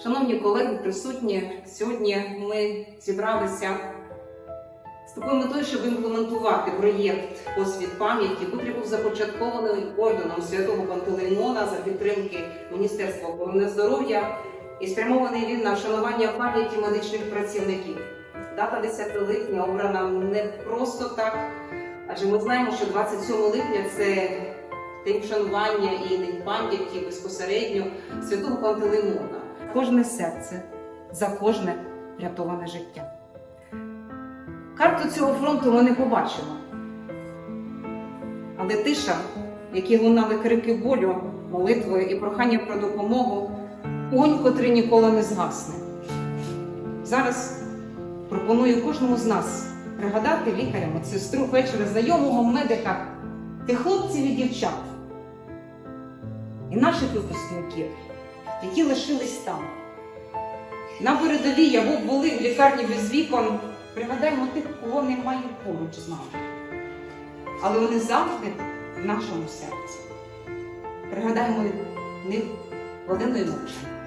Шановні колеги, присутні, сьогодні ми зібралися з такою метою, щоб імплементувати проєкт «Посвіт пам'яті, котрий був започаткований орденом святого Пантелеймона за підтримки Міністерства охорони здоров'я і спрямований він на вшанування пам'яті медичних працівників. Дата 10 липня обрана не просто так, адже ми знаємо, що 27 липня це день вшанування і день пам'яті безпосередньо святого Пантелеймона. Кожне серце за кожне врятоване життя. Карту цього фронту ми не побачимо. Але тиша, в якій лунали крики болю, молитви і прохання про допомогу, огонь, котрий ніколи не згасне. Зараз пропоную кожному з нас пригадати лікаря, медсестру, вечора знайомого медика, тих хлопців і дівчат і наших випускників, які лишились там. На передовій або були в лікарні без вікон. Пригадаємо тих, кого немає поруч з нами. Але вони завжди в нашому серці. Пригадаємо них хвилиною мовчання.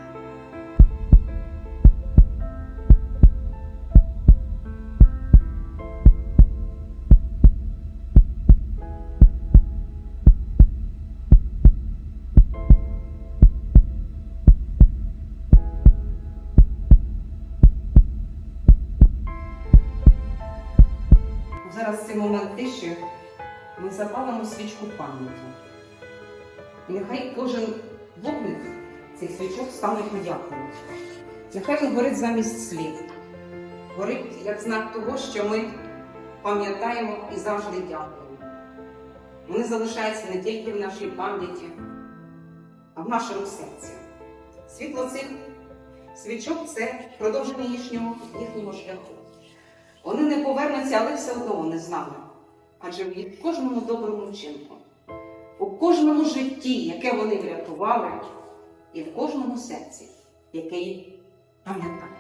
Зараз цей момент тиші ми запалимо свічку пам'яті. І нехай кожен вогник цих свічок стане подякою. Нехай він горить замість слів. Горить як знак того, що ми пам'ятаємо і завжди дякуємо. Вони залишаються не тільки в нашій пам'яті, а в нашому серці. Світло цих свічок це продовження їхнього, їхнього шляху. Вони не повернуться, але все одно вони з нами. Адже в кожному доброму вчинку, у кожному житті, яке вони врятували, і в кожному серці, їх пам'ятає.